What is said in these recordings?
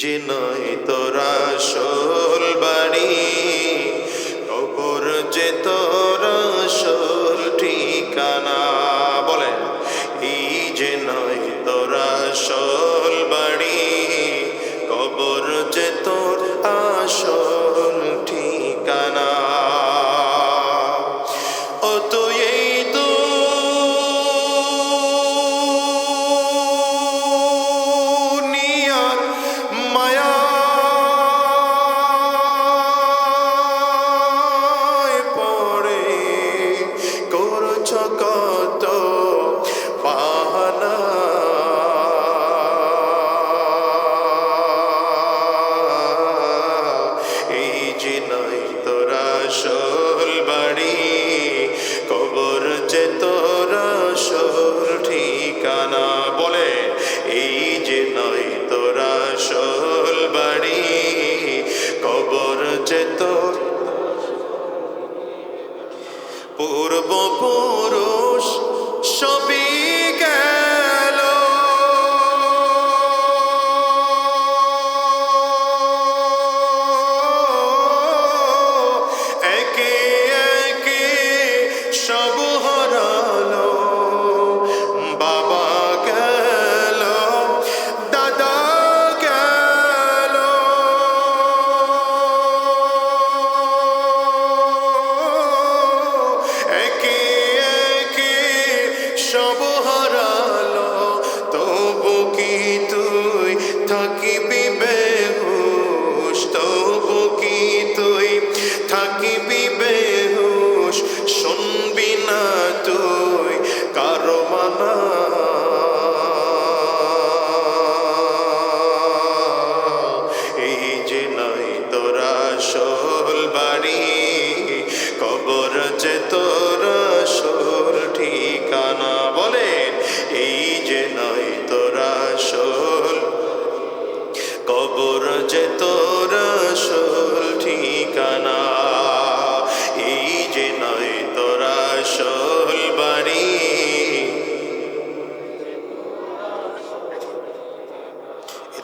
যে নয় তোরা সোল বাড়ি কবর যে তোরা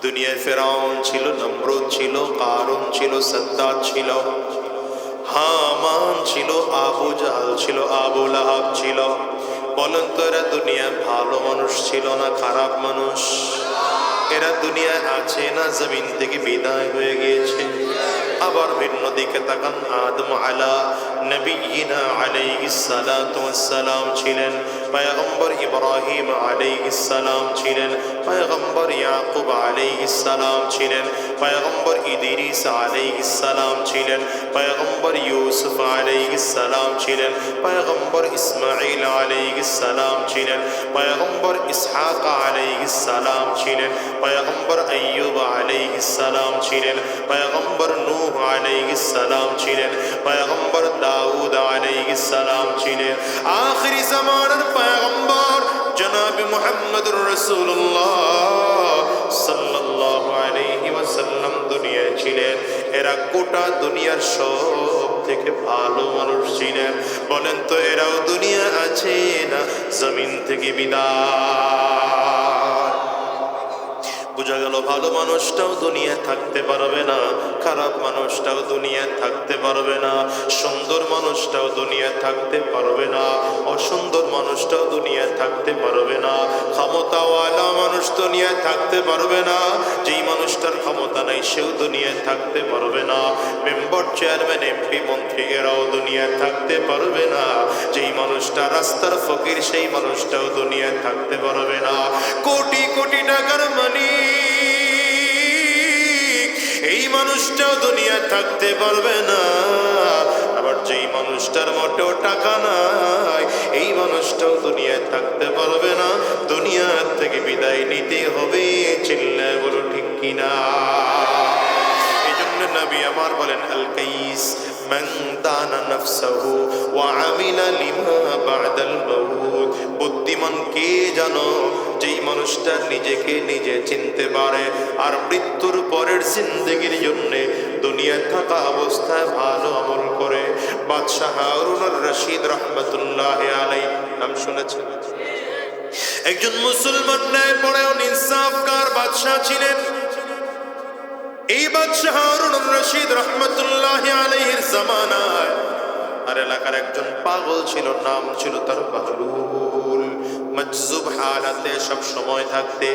দুনিয়ায় ফেরাউন ছিল, নমরুদ ছিল, কারুন ছিল সদ্দাত ছিল, হামান ছিল, আবু জাহাল ছিল, আবু লাহাব ছিল। বলেন তো এরা দুনিয়ায় ভালো মানুষ ছিল না খারাপ মানুষ? এরা দুনিয়ায় আছে না জমিন থেকে বিদায় হয়ে গিয়েছে? আবার ভিন্ন দিকে তাকান, আদম আলা নবীনা আলাইহিস সালাতু ওয়াসসালাম ছিলেন, পয়গম্বর ইব্রাহিম আলাইহিস সালাম ছিলেন পয়গম্বর ইয়াকুব আলাইহিস সালাম ছিলেন, পয়গম্বর ইদ্রিস আলাইহিস সালাম ছিলেন, পয়গম্বর ইউসুফ আলাইহিস সালাম ছিলেন, পয়গম্বর ইসমাঈল আলাইহিস সালাম ছিলেন, পয়গম্বর ইসহাক আলাইহিস সালাম ছিলেন, পয়গম্বর আইয়ুব আলাইহিস সালাম ছিলেন, পয়গম্বর নূহ আলাইহিস সালাম ছিলেন, পয়গম্বর দাউদ আলাইহিস সালাম ছিলেন। আখরি জামানার পয়গম্বর জনাব মুহাম্মদুর রাসূলুল্লাহ। সাল্লাল্লাহু আলাইহি ওয়াসাল্লাম দুনিয়ায় ছিলেন। এরা গোটা দুনিয়ার সব থেকে ভালো মানুষ ছিলেন। বলেন তো, এরাও দুনিয়া আছে না জমিন থেকে বিদায়? বোঝা গেল ভালো মানুষটাও দুনিয়ায় থাকতে পারবে না, খারাপ মানুষটাও দুনিয়ায় থাকতে পারবে না, সুন্দর মানুষটাও দুনিয়ায় থাকতে পারবে না, অসুন্দর মানুষটাও দুনিয়ায় থাকতে পারবে না, ক্ষমতাওয়ালা মানুষ দুনিয়ায় থাকতে পারবে না, যেই মানুষটার ক্ষমতা নাই সেও দুনিয়ায় থাকতে পারবে না, মেম্বার চেয়ারম্যান, এমপি, মন্ত্রী, এরাও দুনিয়ায় থাকতে পারবে না, যেই মানুষটা রাস্তার ফকির, সেই মানুষটাও দুনিয়ায় থাকতে পারবে না, কোটি কোটি টাকার এই মানুষটাও দুনিয়া থাকতে পারবে না। আবার যেই মানুষটার মোটেও টাকা নাই, এই মানুষটাও দুনিয়ায় থাকতে পারবে না। দুনিয়ার থেকে বিদায় নিতে হবে চিল্লা বলো ঠিক কিনা। এই জন্য নবী আমার বলেন আল কাইস মান দানা নাফসাহু ওয়া আমিলা লিমা বাদাল মাউত বুদ্ধিমান কে জানো? যেই মানুষটা নিজেকে নিজে চিনতে পারে। আর মৃত্যুর পরের জিন্দগির জন্য দুনিয়ায় থাকা অবস্থায় ভালো আমল করে। বাদশাহ হারুন রশিদ রহমতুল্লাহ আলাই নাম শুনেছেন? একজন মুসলমান ন্যায় পড়েও নিঃসাফকার বাদশাহ ছিলেন। এই রশিদ জামানায়। আর এলাকার একজন পাগল ছিল, নাম ছিল তার মজজুব হালাতে সব সময় থাকতে।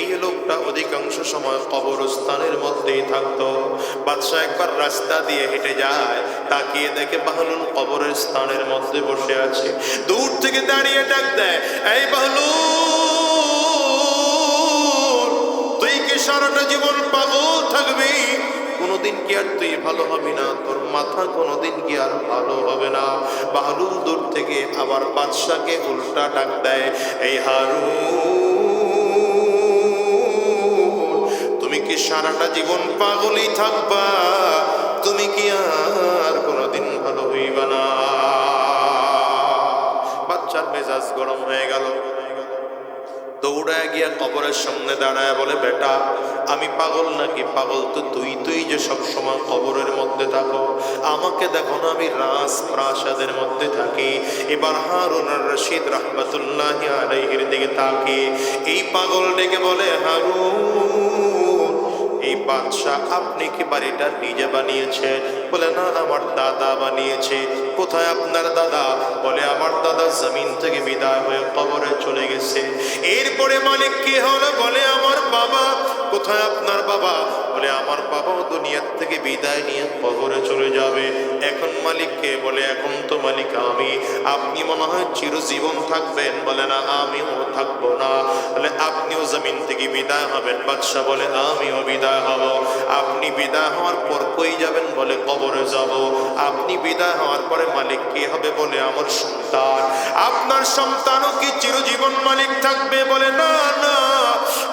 এই লোকটা অধিকাংশ সময় কবরস্থানের মধ্যেই থাকতো। বাদশাহ একবার রাস্তা দিয়ে হেঁটে যায়, তাকিয়ে দেখে বাহলুল কবরের স্থানের মধ্যে বসে আছে। দূর থেকে দাঁড়িয়ে ডাক দেয়, এই বাহলুল, তুই কি সারাটা জীবন পাগল থাকবি কোনোদিন কি আর তুই ভালো হবি না? তোর মাথা কোনোদিন কি আর ভালো হবে না? বাহলুল দূর থেকে আবার বাদশাকে উল্টা ডাক দেয়, এই হারু তুমি কি সারাটা জীবন পাগলই থাকবা? তুমি কি আর কোনোদিন ভালো হইবা না? বাচ্চার মেজাজ গরম হয়ে গেল। দৌড়ায় গিয়া কবরের সামনে দাঁড়ায় বলে, বেটা, আমি পাগল নাকি? পাগল তো তুই তুই যে সব সময় কবরের মধ্যে থাকো। আমাকে দেখো না, আমি রাস প্রাসাদের মধ্যে থাকি। এবার হারুন রশিদ রহমতুল্লাহ আলাইহির দিকে তাকে এই পাগল ডেকে বলে, হারুন বাদশাহ, আপনি কি বাড়িটা নিজে বানিয়েছেন? বলে, না, আমার দাদা বানিয়েছে। কোথায় আপনার দাদা? বলে, আমার দাদা জমিন থেকে বিদায় হয়ে কবরে চলে গেছে। এরপরে মালিক কি হলো? বলে, আমার বাবা কোথায় আপনার বাবা? বলে, আমার বাবাও দুনিয়ার থেকে বিদায় নিয়ে কবরে চলে যাবে। এখন মালিককে বলে, এখন তো মালিক আমি। আপনি মনে হয় চিরজীবন থাকবেন? বলে, না, আমিও থাকব না। বলে, আপনিও জমিন থেকে বিদায় হবেন। বাদশাহ বলে, আমিও বিদায় হব। আপনি বিদায় হওয়ার পর কই যাবেন? বলে, কবরে যাব। আপনি বিদায় হওয়ার পরে মালিক কি হবে? বলে, আমার সন্তান। আপনার সন্তানও কি চিরজীবন মালিক থাকবে? বলে, না না।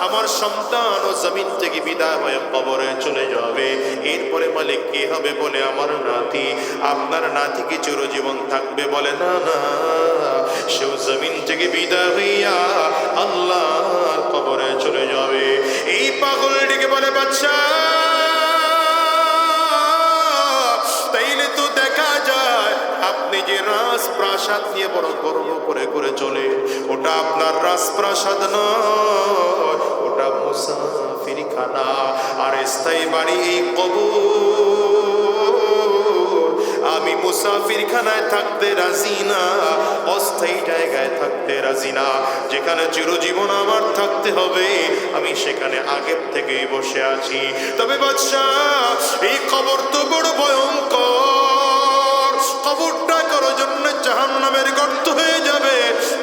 আমার সন্তান ও জমিন থেকে বিদায় হয়ে কবরে চলে যাবে। এরপরে মালিক কি হবে বলে আমার নাতি? আপনার নাতি কি চিরজীবন থাকবে বলে, না না, সেও জমিন থেকে বিদায় হইয়া আল্লাহ কবরে চলে যাবে। এই পাগলটিকে বলে, বাচ্চা, তাইলে তো দেখা যায় আপনি যে রাজপ্রাসাদ নিয়ে বড় গর্ব করে করে চলে, ওটা আপনার রাজপ্রাসাদ নয়, ওটা মুসাফির খানা আর স্থায়ী বাড়ি এই কবর। আমি মুসাফির খানায় থাকতে রাজি না, অস্থায়ী জায়গায় থাকতে রাজি না। যেখানে চিরজীবন আমার থাকতে হবে, আমি সেখানে আগের থেকেই বসে আছি। তবে বাদশাহ, এই খবর তো বড় ভয়ঙ্কর। খবরটা করো জন্য জাহান নামের গর্ত হয়ে যাবে।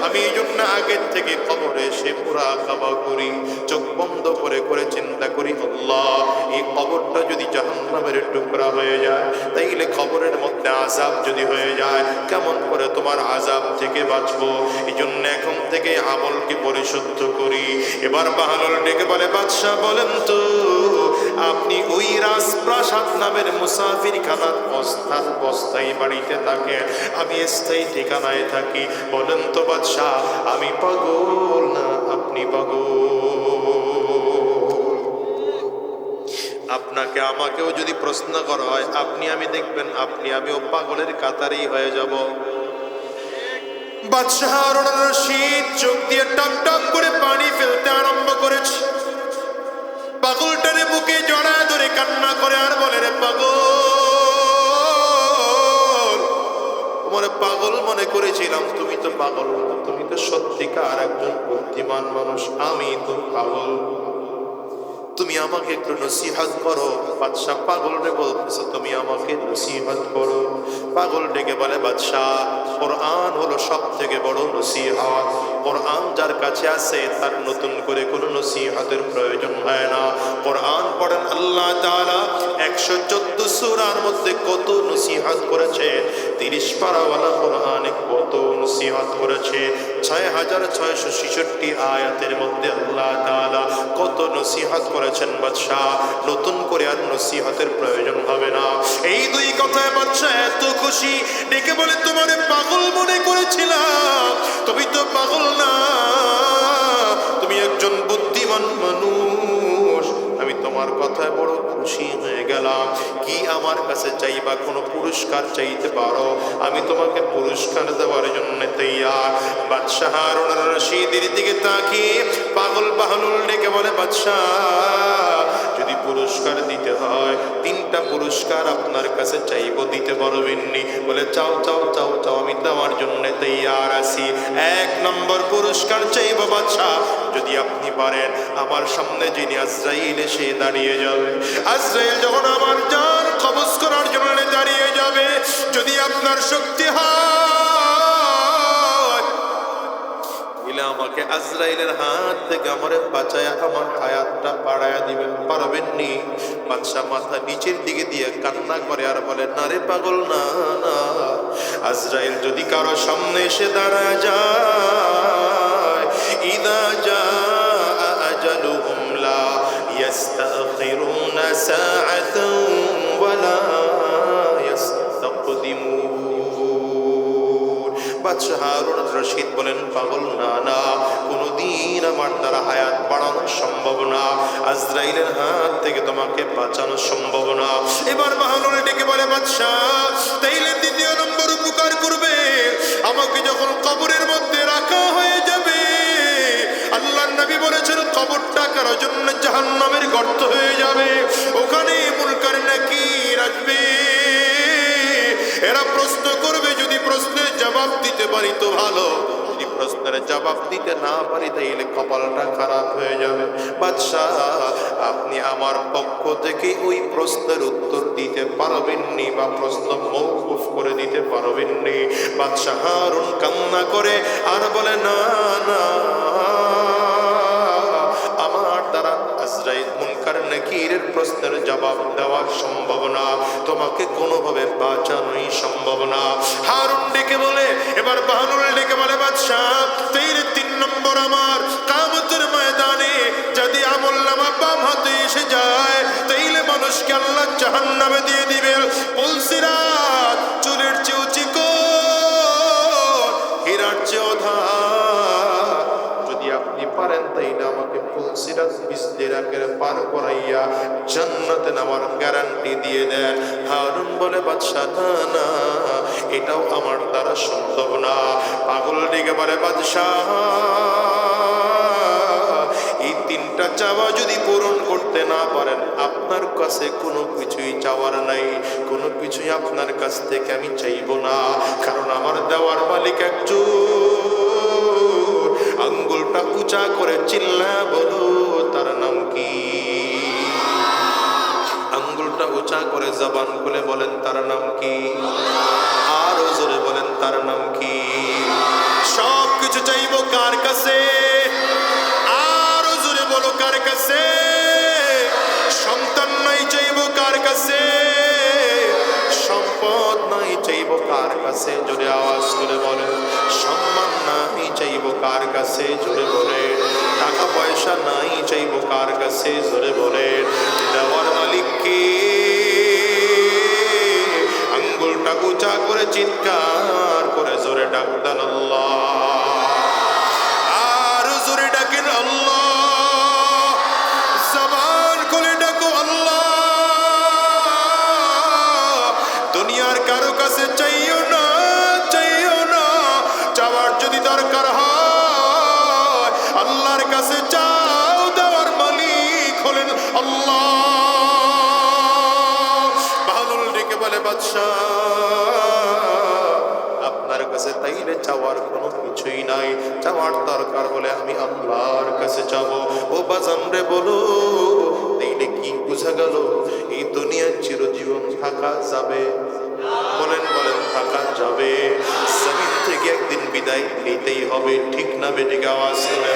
আমি এই জন্য আগের থেকে খবরে এসে পুরা খাওয়া করি, চোখ বন্ধ করে করে চিন্তা করি, আল্লাহ, এই খবরটা যদি জাহান নামের টুকরা হয়ে যায়, তাইলে খবরের মধ্যে আজাব যদি হয়ে যায়, কেমন করে তোমার আজাব থেকে বাঁচবো? এই জন্য এখন থেকে আমলকে পরিশুদ্ধ করি। এবার বাহানুল ডেকে বলে, বাদশাহ, বলেন তো, আপনি ওই রাজপ্রাসাদ নামের মুসাফির খানার অস্থান বস্তায় বাড়িতে থাকে আমি স্থায়ী ঠিকানায় থাকি। বলেন তো বাদশাহ, আমি পাগল না আপনি পাগল? আপনাকে আমাকেও যদি প্রশ্ন করা হয়, আপনি আমি দেখবেন, আপনি আমিও পাগলের কাতারেই হয়ে যাব। বাদশাহ চোখ দিয়ে টপ টপ করে পানি ফেলতে আরম্ভ করেছে। পাগলটারে বুকে জড়ায় ধরে কান্না করে আর বলে, রে পাগল তোমার পাগল মনে করেছিলাম, তুমি তো পাগল তুমি তো সত্যিকার একজন বুদ্ধিমান মানুষ, আমি তো পাগল। তুমি আমাকে একটু নসিহাত করো। বাদশাহ, পাগল রে বলতেছে, তুমি আমাকে নসিহাত করো। পাগল ডেকে বলে, বাদশাহ, কোরআন হলো সব থেকে বড় নসিহাত। কোরআন যার কাছে আছে, তার নতুন করে কোনো নসিহাতের প্রয়োজন হয় না। কোরআন পড়েন আল্লাহ তাআলা একশো চোদ্দ সুরার মধ্যে কত নসিহাত করেছে, তিরিশ পারাওয়ালা কোরআনে কত নসিহাত করেছে, ছয় হাজার ছয়শো ছেষট্টি আয়াতের মধ্যে আল্লাহ তাআলা কত নসিহাত করেছেন বাদশাহ, নতুন করে আর নসিহতের প্রয়োজন হবে না। এই দুই কথায় বাদশাহ এত খুশি, ডেকে বলে, তোমার পাগল মনে করেছিলাম। তুমি তো পাগল না। তুমি একজন বুদ্ধিমান মানুষ। আমি তোমার কথায় বড় খুশি হয়ে গেলাম। কি আমার কাছে চাইবা? কোনো পুরস্কার চাইতে পারো? আমি তোমাকে পুরস্কার দেওয়ার জন্য তৈয়ার। বাদশাহ রশিদের দিকে তাকিয়ে পাগল বাহলুল ডেকে বলে, বাদশাহ যদি পুরস্কার দিতে হয়, তিনটা পুরস্কার আপনার কাছে চাইব, দিতে পারবেননি। বলে, চাও চাও চাও চাও, আমি দেওয়ার জন্য তৈয়ার আছি। এক নম্বর পুরস্কার চাইব বাচ্চা যদি আপনি পারেন। আমার সামনে যিনি আজরাইল এসে দাঁড়িয়ে যাবে। আজরাইল যখন আমার জান কবজ করার জন্য দাঁড়িয়ে যাবে, যদি আপনার শক্তি হয় আমাকে আজরাইলের হাত থেকে আমারে বাঁচায় আমার হায়াতটা বাড়ায়া দিবেন পারবেননি। বাচ্চা মাথা নিচের দিকে দিয়ে কান্না করে আর বলে, না রে পাগল, না না। আজরাইল যদি কারও সামনে এসে দাঁড়ায় যায় রশিদ বলেন, পাগল না না, কোনোদিন আমার দ্বারা হায়াত বাড়ানো সম্ভব না। আজরাইলের হাত থেকে তোমাকে বাঁচানো সম্ভব না। এবার বাহানুরে ডেকে বলে, বাদশাহ, তাইলে দ্বিতীয় নম্বর উপকার করবে। আমাকে যখন কবরের মধ্যে রাখা হয়ে যাবে আল্লাহ নবী বলেছেন, কবরটা কারোর জন্য জাহান্নামের গর্ত হয়ে যাবে। ওখানে মুলকার নাকি রাখবে এরা প্রশ্ন করবে, যদি প্রশ্নের জবাব দিতে পারি তো ভালো। যদি প্রশ্নের জবাব দিতে না পারি, তাইলে কপালটা খারাপ হয়ে যাবে। বাদশাহ, আপনি আমার পক্ষ থেকে ওই প্রশ্নের উত্তর দিতে পারবেননি বা প্রশ্ন মৌকুফ করে দিতে পারবেননি। বাদশাহ হারুন কান্না করে আর বলে, না না, আমার দ্বারা আজরাইল মুনকার নাকিরের প্রশ্নের জবাব দেওয়া সম্ভব না। তোমাকে কোনোভাবে বাঁচানোই সম্ভব না। হারুন ডেকে বলে, এবার বাহানুল ডেকে বলে, বাদশাহ, তেইর তিন নম্বর আমার কামতের ময়দানে যদি আমল নামা বাম হাতে এসে যায়, তাইলে মানুষকে আল্লাহ জাহান নামে দিয়ে দিবে। পুলসিরাত চুলের চেয়েও পারেন তাইলে আমাকে ফুলসিরাত বিসলিরাকের পার করাইয়া জান্নাতে নামার গ্যারান্টি দিয়ে দেন। হারুন বলে বাদশাহ না না, এটাও আমার দ্বারা সম্ভব না। পাগল দিকে বলে বাদশাহ এই তিনটা চাওয়া যদি পূরণ করতে না পারেন, আপনার কাছে কোনো কিছুই চাওয়ার নাই। কোনো কিছুই আপনার কাছ থেকে আমি চাইব না। কারণ আমার দেওয়ার মালিক একজন। উঁচা করে চিল্লা, বলো, তার নাম কি? আঙ্গুলটা উঁচা করে জবান খুলে বলেন, তার নাম কি? আরও জোরে বলেন, তার নাম কি? সব কিছু চাইব কার কাছে? আরও জোরে বলো কার কাছে? সন্তান নাই চাইব কার কাছে? সম্পদ নাই চাইব কার কাছে? জোরে আওয়াজ করে বলে সম্মান নাই চাইব কার কাছে জোরে বলে টাকা পয়সা নাই চাইব কার কাছে জোরে বলে দেওয়ার মালিক কে আঙ্গুলটা উঁচা করে চিৎকার করে জোরে ডাক্তার আল্লাহ বাহাদুল ডেকে বলে আপনার কাছে তাইলে চাওয়ার কোনো কিছুই নাই। চাওয়ার দরকার বলে আমি আল্লাহর কাছে যাব। ও বাজান রে বলো, তাইলে কি বোঝা গেল? এই দুনিয়ার চিরজীবন থাকা যাবে? বলেন বলেন। থাকা যাবে। জমিন থেকে একদিন বিদায় নিতেই হবে। ঠিক না বেটিকে আওয়াজ করে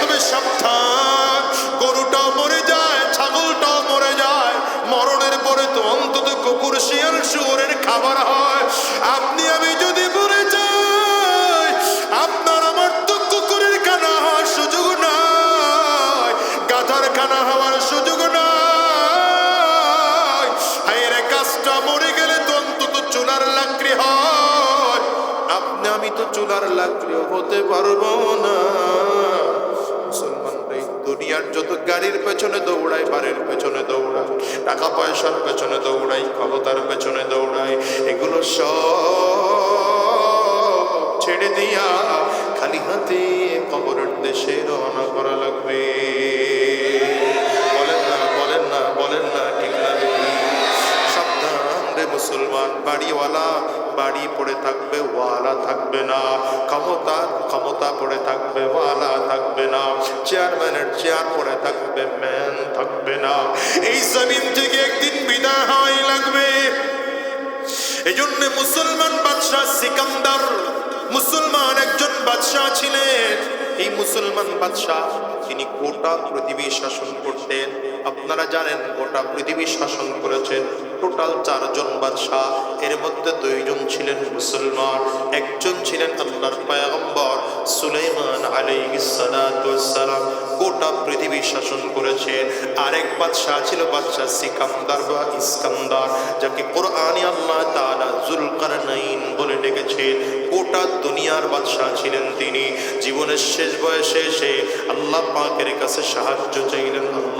তবে সাবধান, গরুটাও মরে যায়, ছাগলটাও মরে যায়। মরণের পরে তো অন্তত কুকুর, শিয়াল, শুয়োরের খাবার হয়। আপনি আমি যদি মরে যাই, আপনার আমার তো কুকুরের খানা হওয়ার সুযোগ নাই। গাধার খানা হওয়ার সুযোগ নাই। হায়ের কাজটা মরে হয়। আপনি, আমি তো চুলার লাকড়িও হতে পারব না। দুনিয়ার যত গাড়ির পেছনে দৌড়ায়, বাড়ির পেছনে দৌড়ায় টাকা পয়সার পেছনে দৌড়াই ক্ষমতার পেছনে দৌড়ায়, এগুলো সব ছেড়ে দিয়া খালি হাতে কবরের দেশে রওনা করা লাগবে। বলেন না বলেন না বলেন না, ঠিক না। সাবধান রে মুসলমান, বাড়িওয়ালা বাড়ি পড়ে থাকবে, ওয়ালা থাকবে না। ক্ষমতা ক্ষমতা পড়ে থাকবে, ওয়ালা থাকবে না। চেয়ারম্যানের চেয়ার পড়ে থাকবে, ম্যান থাকবে না। এই জমিন থেকে একদিন বিদায় হয় লাগবে। এই জন্য মুসলমান বাদশাহ সিকান্দার, মুসলমান একজন বাদশাহ ছিলেন। এই মুসলমান বাদশাহ, তিনি গোটা পৃথিবী শাসন করতেন। আপনারা জানেন, গোটা পৃথিবী শাসন করেছেন। টোটাল চারজন বাদশাহ। এর মধ্যে দুইজন ছিলেন মুসলমান, একজন ছিলেন আল্লাহর পায়গম্বর সুলাইমান সালাম গোটা পৃথিবী শাসন করেছেন আরেক বাদশাহ ছিল বাদশাহ সিকান্দার বা ইস্কান্দার যাকে কোরআনে আল্লাহ তাআলা জুলকারনাইন বলে ডেকেছেন গোটা দুনিয়ার বাদশাহ ছিলেন তিনি। জীবনের শেষ বয়সে এসে আল্লাহ পাকের কাছে সাহায্য চাইলেন আল্লাহ।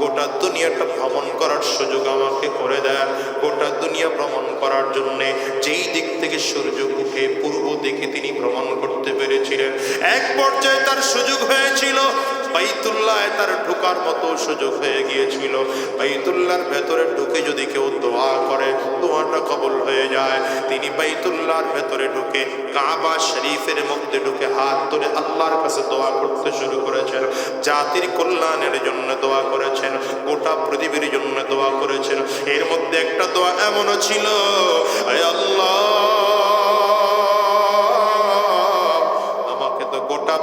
গোটা দুনিয়াটা ভ্রমণ করার সুযোগ আমাকে করে দেন গোটা দুনিয়া ভ্রমণ করার জন্যে যেই দিক থেকে সূর্য উঠে, পূর্ব দিকে তিনি ভ্রমণ করতে পেরেছিলেন। এক পর্যায়ে তার সুযোগ হয়েছিল বাইতুল্লাহ তার ঢোকার মতো সুযোগ হয়ে গিয়েছিল। বাইতুল্লাহর ভেতরে ঢুকে যদি কেউ দোয়া করে, দোয়াটা কবল হয়ে যায়। তিনি বাইতুল্লাহর ভেতরে ঢুকে কাবা শরীফের মধ্যে ঢুকে হাত ধরে আল্লাহর কাছে দোয়া করতে শুরু করেছেন। জাতির কল্যাণের জন্য দোয়া করেছেন, গোটা পৃথিবীর জন্য দোয়া করেছেন। এর মধ্যে একটা দোয়া এমনও ছিল আল্লাহ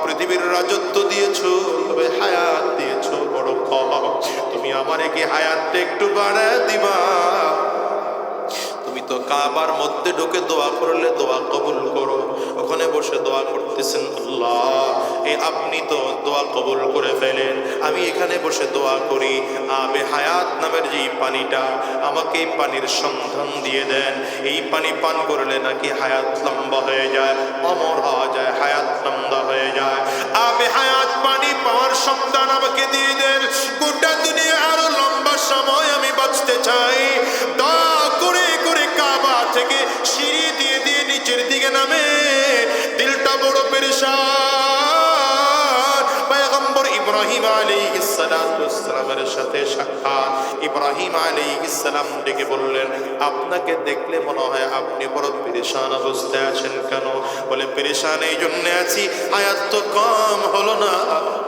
পৃথিবীর রাজত্ব দিয়েছ তবে হায়াত দিয়েছ, বড় কম তুমি আমারে কি হায়াতটা একটু বাড়ায় দিবা? তুমি তো কাবার মধ্যে ঢুকে দোয়া করলে দোয়া কবুল করো। ওখানে বসে দোয়া করতেছেন আল্লাহ। এ আপনি তো দোয়া কবুল করে ফেলেন। আমি এখানে বসে দোয়া করি। আবে হায়াত নামের যে পানিটা, আমাকে এই পানির সন্ধান দিয়ে দেন। এই পানি পান করলে নাকি হায়াত লম্বা হয়ে যায়, অমর হওয়া যায়, হায়াত লম্বা হয়ে যায়। আবে হায়াত পানি পাওয়ার সন্ধান আমাকে দিয়ে দেন। গোটা দুনিয়া আরও লম্বা সময় আমি বাঁচতে চাই। দয়া করে করে কাবা থেকে সিঁড়ি দিয়ে দিয়ে নিচের দিকে নামে। দিলটা বড় পেরেশান। ইব্রাহিম আলাইহিস সালামের সাথে সাক্ষাৎ। ইব্রাহিম আলাইহিস সালাম ডেকে বললেন, আপনাকে দেখলে মনে হয় আপনি বড় পেরেশান অবস্থায় আছেন কেন? বলে, পেরেশান এই জন্য আছি, আয়াত তো কম হলো না।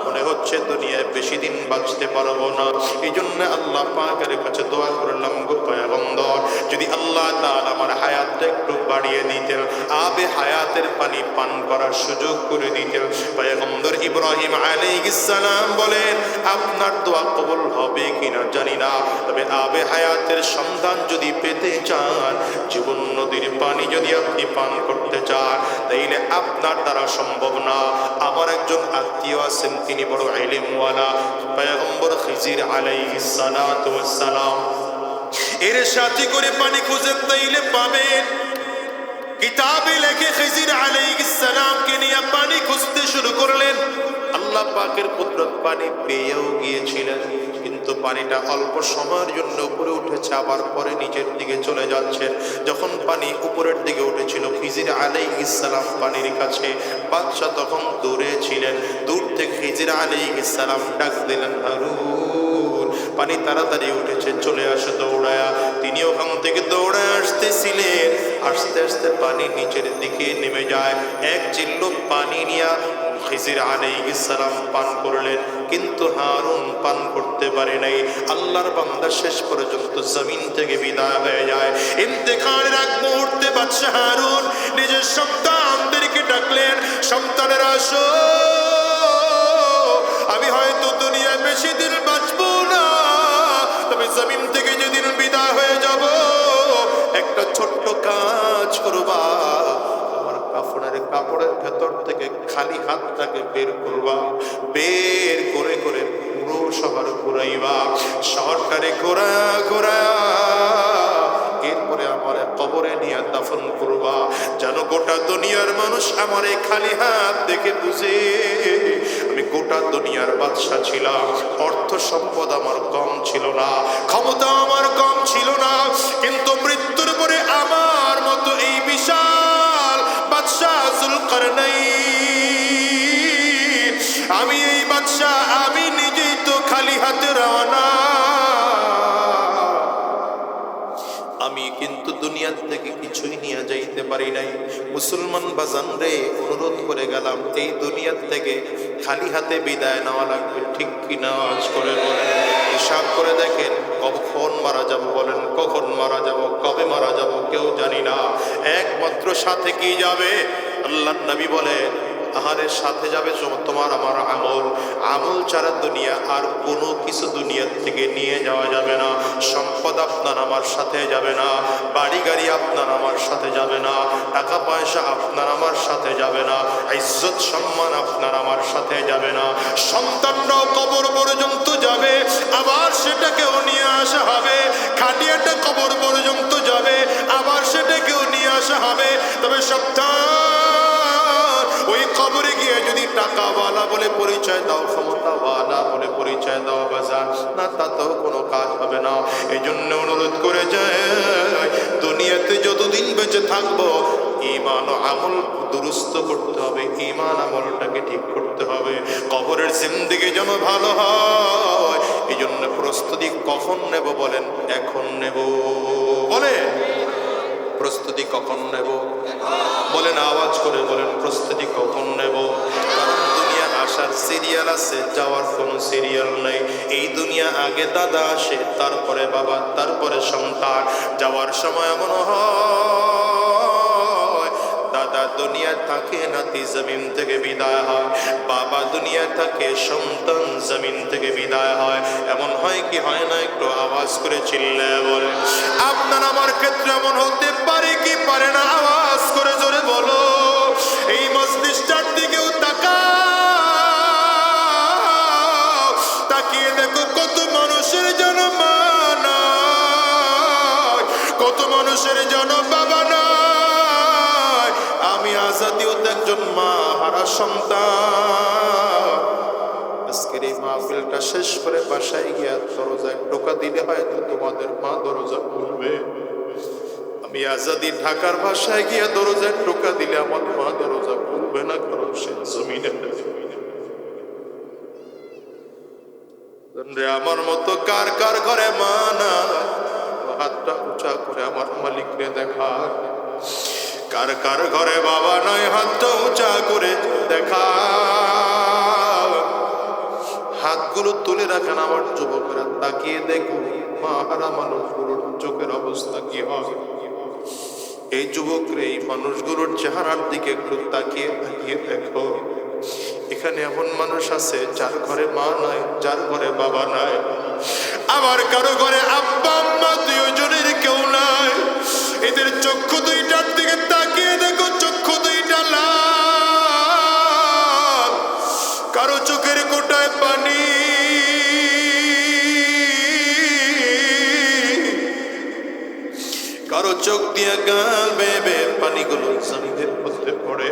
মনে হচ্ছে দুনিয়ায় বেশি দিন বাঁচতে পারব না। এই জন্য আল্লাহ পাকের কাছে দোয়া করলাম, গো পয়গম্বর। যদি আল্লাহ তাআলা আমার হায়াতটা একটু বাড়িয়ে দিতেন, আবে হায়াতের পানি পান করার সুযোগ করে দিতেন। পয়গম্বর ইব্রাহিম আলাইহিস সালাম বলেন আপনার দোয়া কবুল হবে কিনা জানি না। তবে আবে হায়াতের সন্ধান যদি পেতে চান, জীবন নদীর পানি যদি আপনি পান করতে চান, তাইলে আপনার দ্বারা সম্ভব না। আমার একজন আত্মীয় আছেন, তিনি বড় ইলিমওয়ালা পয়গম্বর খিজির আলাইহিস সালাতু ওয়াস সালাম এর সাথে করে পানি খুঁজেন, তাইলে পাবেন। কিতাবে লেখে খিজির আলাইহিস সালামকে নিয়ে পানি খুঁজতে শুরু করলেন। আল্লাহ পাকের কুদরত পানি পেয়েও গিয়েছিলেন, কিন্তু পানিটা অল্প সময়ের জন্য উপরে উঠেছে, আবার পরে নিচের দিকে চলে যাচ্ছেন যখন পানি উপরের দিকে উঠেছিল, খিজির আলাইহিস সালাম পানির কাছে বাদশাহ তখন দূরে ছিলেন। দূর থেকে খিজির আলাইহিস সালাম ডাক দিলেন, হারুন, পানি তাড়াতাড়ি উঠেছে, চলে আসে দৌড়ায়া। তিনি ওখান থেকে দৌড়ায় আসতেছিলেন। আস্তে আস্তে পানি নিচের দিকে নেমে যায়। এক চিল্ল পানি নিয়া খিজির আলাইহিস সালাম পান করলেন, কিন্তু হারুন পান করতে পারে নাই। আল্লাহর বান্দা শেষ পর্যন্ত জমিন থেকে বিদায় হয়ে যায়। ইন্তেকালের এক মুহূর্তে বাদশাহ হারুন নিজের সন্তানদেরকে ডাকলেন, সন্তানের আসো, আমি হয়তো দুনিয়ায় বেশি দিন বাঁচবো না, তবে জমিন থেকে যেদিন বিদায় হয়ে যাব, একটা ছোট্ট কাজ করবা। আমার কাপড়ের ভেতর থেকে খালি হাতটাকে বের করবা। বের করে করে পুরো শহর ঘুরাইবা। শহরটারে ঘোরা ঘোরা। এরপরে আমার কবরে নিয়ে দাফন করবা। যেন গোটা দুনিয়ার মানুষ আমার খালি হাত দেখে বুঝে। আমি গোটা দুনিয়ার বাদশা ছিলাম। অর্থ সম্পদ আমার কম ছিল না। ক্ষমতা আমার কম ছিল না। কিন্তু মৃত্যুর পরে আমার মতো এই বিশাল আমি এই বাদশাহ, আমি নিজেই তো খালি হাতে রওনা। আমি কিন্তু দুনিয়ার থেকে কিছুই নিয়ে যাইতে পারি নাই। মুসলমান বাজান রে, অনুরোধ করে গেলাম, এই দুনিয়ার থেকে খালি হাতে বিদায় নেওয়া লাগবে। ঠিক কিনা আজ করে হিসাব করে দেখেন, কখন মারা যাব বলেন, কখন মারা যাব, কবে মারা যাব কেউ জানি না। একমাত্র সাথে কি যাবে? আল্লাহ নবী বলে আহারের সাথে যাবে তোমার আমার আমল। আমল ছাড়া দুনিয়া আর কোনো কিছু দুনিয়ার থেকে নিয়ে যাওয়া যাবে না। সম্পদ আপনার আমার সাথে যাবে না। বাড়ি গাড়ি আপনার আমার সাথে যাবে না। টাকা পয়সা আপনার আমার সাথে যাবে না। ইজ্জত সম্মান আপনার আমার সাথে যাবে না। সন্তানরাও কবর পর্যন্ত যাবে। আবার সেটাকেও নিয়ে আসা হবে। খাটিয়াটা কবর পর্যন্ত যাবে। আবার সেটাকেও নিয়ে আসা হবে। তবে সাবধান ওই কবরে গিয়ে যদি টাকাওয়ালা বলে পরিচয় দাও, ক্ষমতাওয়ালা বলে পরিচয় দাও বাজার না তা তাতেও কোনো কাজ হবে না। এই জন্য অনুরোধ করে যায়, দুনিয়াতে যতদিন বেঁচে থাকব ইমান আমল দুরুস্ত করতে হবে। ইমান আমলটাকে ঠিক করতে হবে। কবরের জিন্দিগি যেন ভালো হয়। এই জন্য প্রস্তুতি কখন নেব বলেন? এখন নেব। বলে প্রস্তুতি কখন নেব? বলেন, আওয়াজ করে বলেন, প্রস্তুতি কখন নেব? আসার সিরিয়াল আছে, যাওয়ার কোনো সিরিয়াল নেই। এই দুনিয়া আগে দাদা আসে, তারপরে বাবা, তারপরে সন্তান। যাওয়ার সময় এমন হয় দুনিয়া থাকে নাতি জমিন থেকে বিদায় হয়। বাবা দুনিয়া থাকে, সন্তান জমিন থেকে বিদায় হয়। এমন হয় কি হয় না? একটু আওয়াজ করে চিল্লে বলে, আপনার আমার ক্ষেত্রে এমন হতে পারে কি পারে না? আওয়াজ করে জোরে বলো, এই মসজিদটার দিকেও তাকা তাকিয়ে দেখো কত মানুষের জন্ম নাই কত মানুষের জন্ম বাবা নাই আজাদিও তো একজন মা, হারা সন্তান। আজকের এই মাহফিলটা শেষ করে বাসায় গিয়া দরজায় টোকা দিলে হয়তো তোমাদের মা দরজা খুলবে। আমি আজাদি ঢাকার ভাষায় গিয়া দরজায় টোকা দিলে আমার মা দরজা খুলবে না, কারণ সে জমিনে আমার মতো কার কার ঘরে মা না হাতটা উঁচা করে আমার মালিককে দেখা। কার কার ঘরে বাবা নয় হাতটা উঁচা করে দেখা হাতগুলো তুলে রাখেন আমার যুবকরা, তাকিয়ে দেখো মা মানুষগুলোর চোখের অবস্থা কি হয় এই যুবকরা, এই মানুষগুলোর চেহারার দিকে একটু তাকিয়ে তাকিয়ে দেখো। এখানে এমন মানুষ আছে, যার ঘরে মা নাই, যার ঘরে বাবা নাই। আবার কারও ঘরে আব্বা, আম্মা দুজনের কেউ নাই। এদের চক্ষু দুইটার দিকে চোখ দিয়ে গাল বেবে পানিগুলো জমিদের মধ্যে পড়ে।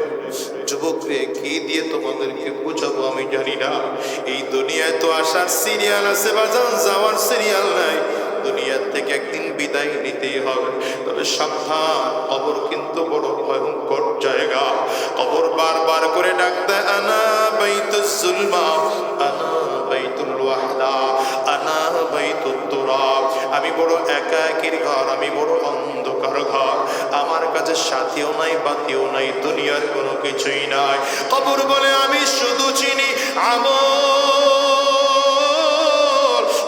যুবক কি দিয়ে তোমাদেরকে বুঝাবো আমি জানি না। এই দুনিয়ায় তো আসার সিরিয়াল আছে, বাজান, যাওয়ার সিরিয়াল নাই। দুনিয়ার থেকে একদিন বিদায় নিতেই হবে। তবে সাবধান, কবর কিন্তু বড় ভয়ঙ্কর জায়গা। কবর বারবার করে ডাকতে আনা বাইতুল জুলমা, আনা বাইতুল ওয়াহদা, আনা বাইতুল তুরাব আমি বড় একা একের ঘর, আমি বড় অন্ধকার ঘর। আমার কাছে সাথীও নাই, বাতিও নাই, দুনিয়ার কোনো কিছুই নাই। কবর বলে আমি শুধু চিনি আমল।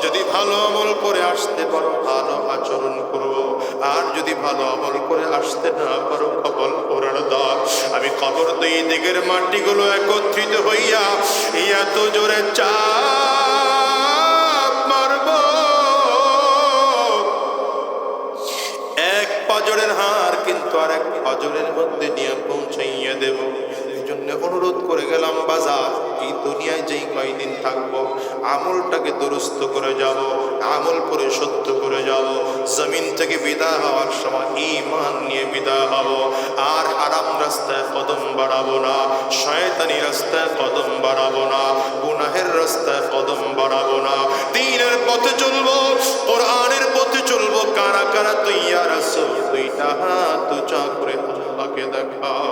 যদি ভালো করে আসতে পারো, ভালো আচরণ করব আর যদি ভালো আমল করে আসতে না পারো, কবল করার দাও আমি কবর দুই দিকের মাটিগুলো একত্রিত হইয়া এই এত জোরে এক পাজরের হার কিন্তু আর এক পাজরের মধ্যে নিয়ে পৌঁছাইয়া দেব। এই জন্য অনুরোধ করে গেলাম বাজার। এই দুনিয়ায় যেই কয়দিন থাকব, আমলটাকে দুরুস্ত করে যাব, আমল করে সত্য করে যাব, জমিন থেকে বিদায় হওয়ার সময় ইমান নিয়ে বিদায় হব, আর আরাম রাস্তায় কদম বাড়াবো না, শয়তানি রাস্তায় কদম বাড়াবো না, গুনাহের রাস্তায় কদম বাড়াবো না, দিনের পথে চলবো, কোরআনের পথে চলবো, কারা কারা তুই আর দুইটা হাত উঁচা করে আল্লাহকে দেখাও।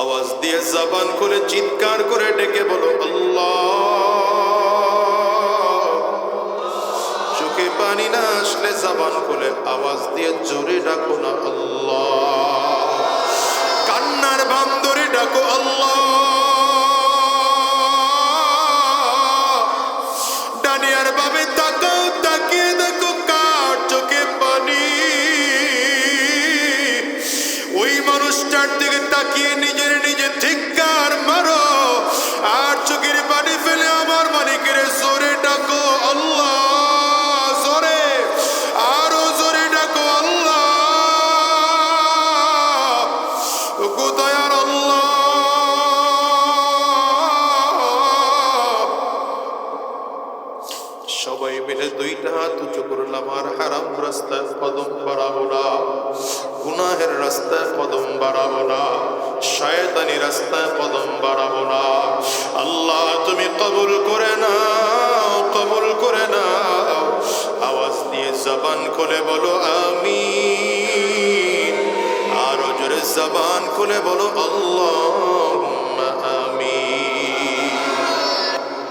আওয়াজ দিয়ে জবান করে চিৎকার করে ডেকে বলো, আল্লাহ। চোখে পানি না আসলে জবান খুলে আওয়াজ দিয়ে জোরে ডাকো না, আল্লাহ। কান্নার বান্দরে ডাকো, আল্লাহ। বাড়াবো না। শয়তানি রাস্তায় কদম বাড়াবো না। আল্লাহ, তুমি কবুল করে নাও, কবুল করে নাও। আওয়াজ দিয়ে জবান খুলে বলো আমি আরও জোরে জবান খুলে বলো, আল্লাহ।